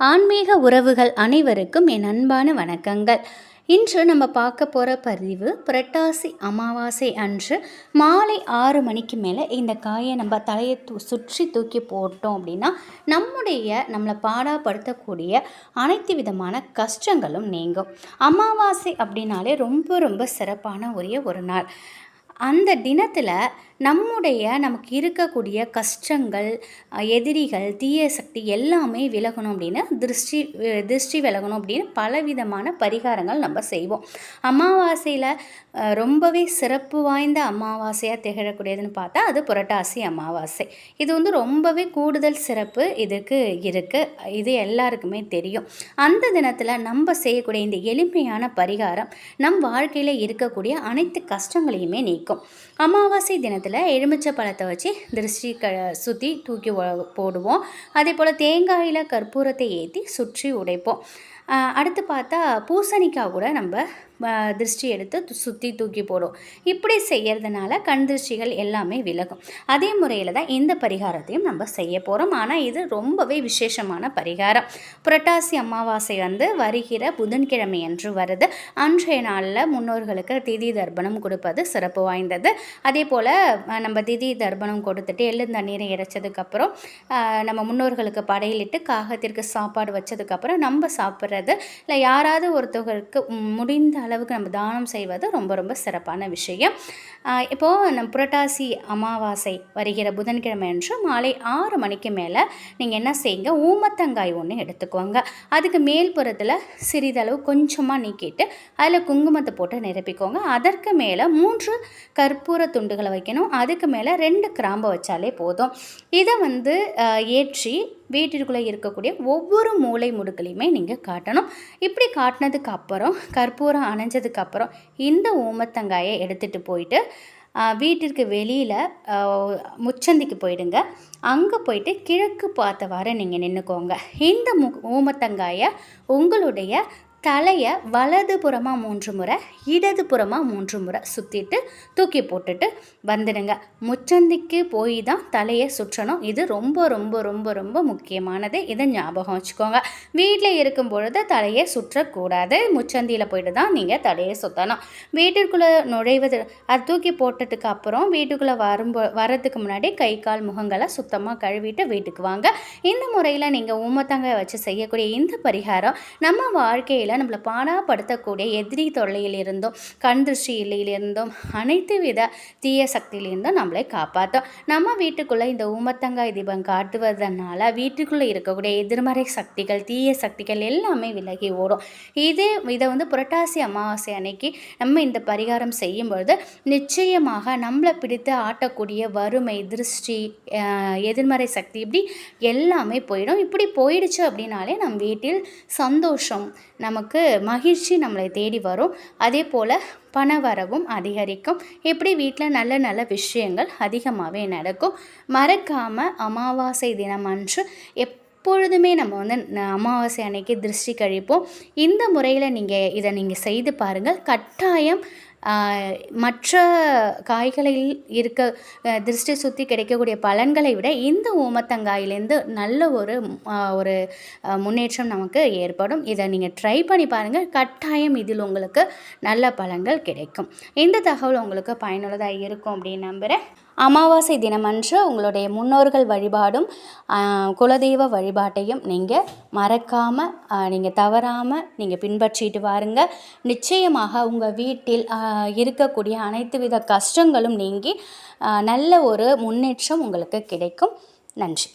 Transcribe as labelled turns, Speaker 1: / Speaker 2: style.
Speaker 1: ஆன்மீக உறவுகள் அனைவருக்கும் என் அன்பான வணக்கங்கள். இன்று நம்ம பார்க்க போகிற பதிவு புரட்டாசி அமாவாசை அன்று மாலை ஆறு மணிக்கு மேலே இந்த காயை நம்ம தலையை தூ சுற்றி தூக்கி போட்டோம் அப்படின்னா நம்முடைய நம்மளை பாடாப்படுத்தக்கூடிய அனைத்து விதமான கஷ்டங்களும் நீங்கும். அமாவாசை அப்படின்னாலே ரொம்ப ரொம்ப சிறப்பான ஒரே ஒரு நாள். அந்த தினத்தில் நம்முடைய நமக்கு இருக்கக்கூடிய கஷ்டங்கள் எதிரிகள் தீய சக்தி எல்லாமே விலகணும் அப்படின்னு திருஷ்டி திருஷ்டி விலகணும் அப்படின்னு பலவிதமான பரிகாரங்கள் நம்ம செய்வோம். அமாவாசையில் ரொம்பவே சிறப்பு வாய்ந்த அமாவாசையாக திகழக்கூடியதுன்னு பார்த்தா அது புரட்டாசி அமாவாசை. இது வந்து ரொம்பவே கூடுதல் சிறப்பு இதுக்கு இருக்குது இது எல்லாருக்குமே தெரியும். அந்த தினத்தில் நம்ம செய்யக்கூடிய இந்த எளிமையான பரிகாரம் நம் வாழ்க்கையில் இருக்கக்கூடிய அனைத்து கஷ்டங்களையுமே நீக்கும். அமாவாசை தினத்தில் எலுமிச்சை பழத்தை வச்சு திருஷ்டி க சுற்றி தூக்கி போடுவோம். அதே போல் தேங்காயில் கற்பூரத்தை ஏற்றி சுற்றி உடைப்போம். அடுத்து பார்த்தா பூசணிக்காய் கூட நம்ம திருஷ்டி எடுத்து சுற்றி தூக்கி போடும். இப்படி செய்கிறதுனால கண் திருஷ்டிகள் எல்லாமே விலகும். அதே முறையில் தான் இந்த பரிகாரத்தையும் நம்ம செய்ய போகிறோம் ஆனால் இது ரொம்பவே விசேஷமான பரிகாரம். புரட்டாசி அமாவாசை வந்து வருகிற புதன்கிழமை என்று வருது. அன்றைய நாளில் முன்னோர்களுக்கு திதி தர்ப்பணம் கொடுப்பது சிறப்பு வாய்ந்தது. அதே போல் நம்ம திதி தர்ப்பணம் கொடுத்துட்டு எள்ளு தண்ணீரை இறைச்சதுக்கப்புறம் நம்ம முன்னோர்களுக்கு படையிலிட்டு காகத்திற்கு சாப்பாடு வச்சதுக்கப்புறம் நம்ம சாப்பிட்றது. இல்லை யாராவது ஒருத்தவர்களுக்கு முடிந்த அளவுக்கு நம்ம தானம் செய்வது ரொம்ப ரொம்ப சிறப்பான விஷயம். இப்போது நம்ம புரட்டாசி அமாவாசை வருகிற புதன்கிழமை அன்று மாலை ஆறு மணிக்கு மேலே நீங்கள் என்ன செய்யுங்க? ஊமத்தங்காய் ஒன்று எடுத்துக்கோங்க. அதுக்கு மேல் புறத்தில் சிறிதளவு கொஞ்சமாக நீக்கிட்டு அதில் குங்குமத்தை போட்டு நிரப்பிக்கோங்க. அதற்கு மேலே மூன்று கற்பூர துண்டுகளை வைக்கணும். அதுக்கு மேலே ரெண்டு கிராம்பை வச்சாலே போதும். இதை வந்து ஏற்றி வீட்டிற்குள்ளே இருக்கக்கூடிய ஒவ்வொரு மூளை முடுக்கலையுமே நீங்கள் காட்டணும். இப்படி காட்டினதுக்கு அப்புறம் கற்பூரம் அணைஞ்சதுக்கப்புறம் இந்த ஊமத்தங்காயை எடுத்துகிட்டு போயிட்டு வீட்டிற்கு வெளியில் முச்சந்திக்கு போயிடுங்க. அங்கே போயிட்டு கிழக்கு பார்த்தவாறு நீங்கள் நின்றுக்கோங்க இந்த மு ஊமத்தங்காயை உங்களுடைய தலையை வலது புறமாக மூன்று முறை இடது புறமாக மூன்று முறை சுற்றிட்டு தூக்கி போட்டுட்டு வந்துடுங்க. முச்சந்திக்கு போய் தான் தலையை சுற்றணும். இது ரொம்ப ரொம்ப ரொம்ப ரொம்ப முக்கியமானது. இதை ஞாபகம் வச்சுக்கோங்க. வீட்டில் இருக்கும் பொழுது தலையை சுற்றக்கூடாது. முச்சந்தியில் போயிட்டு தான் நீங்கள் தலையை சுற்றணும் வீட்டிற்குள்ளே நுழைவது அது தூக்கி போட்டதுக்கு அப்புறம் வீட்டுக்குள்ளே வரும்போ வரதுக்கு முன்னாடி கை கால் முகங்களை சுத்தமாக கழுவிட்டு வீட்டுக்கு வாங்க. இந்த முறையில் நீங்கள் ஊமத்தங்க வச்சு செய்யக்கூடிய இந்த பரிகாரம் நம்ம வாழ்க்கையில் வாழ்க்கையில் நம்மளை பாடாப்படுத்தக்கூடிய எதிரி தொல்லையிலிருந்தும் கண் திருஷ்டியிலிருந்தும் அனைத்து வித தீய சக்தியிலிருந்தும் நம்மளை காப்பாற்றும் நம்ம வீட்டுக்குள்ளே இந்த ஊமத்தங்காய் தீபம் காட்டுவதனால வீட்டுக்குள்ளே இருக்கக்கூடிய எதிர்மறை சக்திகள் தீய சக்திகள் எல்லாமே விலகி ஓடும். இதே இதை வந்து புரட்டாசி அமாவாசை அன்னைக்கு நம்ம இந்த பரிகாரம் செய்யும்பொழுது நிச்சயமாக நம்மளை பிடித்து ஆட்டக்கூடிய வறுமை திருஷ்டி எதிர்மறை சக்தி இப்படி எல்லாமே போயிடும். இப்படி போயிடுச்சு அப்படின்னாலே நம் வீட்டில் சந்தோஷம் நம்ம நமக்கு மகிழ்ச்சி நம்மளை தேடி வரும். அதே போல் பண வரவும் அதிகரிக்கும். இப்படி வீட்டில் நல்ல நல்ல விஷயங்கள் அதிகமாகவே நடக்கும்? மறக்காமல் அமாவாசை தினம் அன்று எப் எப்பொழுதுமே நம்ம வந்து அமாவாசை அன்னைக்கு திருஷ்டி கழிப்போம். இந்த முறையில் நீங்கள் இதை நீங்கள் செய்து பாருங்கள். கட்டாயம் மற்ற காய்களில் இருக்க திருஷ்டி சுற்றி கிடைக்கக்கூடிய பலன்களை விட இந்த ஊமத்தங்காயிலேருந்து நல்ல ஒரு ஒரு முன்னேற்றம் நமக்கு ஏற்படும். இதை நீங்கள் ட்ரை பண்ணி பாருங்கள் கட்டாயம் இதில் உங்களுக்கு நல்ல பலன்கள் கிடைக்கும். இந்த தகவல் உங்களுக்கு பயனுள்ளதாக இருக்கும் அப்படின்னு நம்புகிறேன் அமாவாசை தினமன்று உங்களுடைய முன்னோர்கள் வழிபாடும் குலதெய்வ வழிபாட்டையும் நீங்கள் மறக்காமல் நீங்கள் தவறாமல் நீங்கள் பின்பற்றிட்டு வாருங்க. நிச்சயமாக உங்கள் வீட்டில் இருக்கக்கூடிய அனைத்து வித கஷ்டங்களும் நீங்கி நல்ல ஒரு முன்னேற்றம் உங்களுக்கு கிடைக்கும். நன்றி.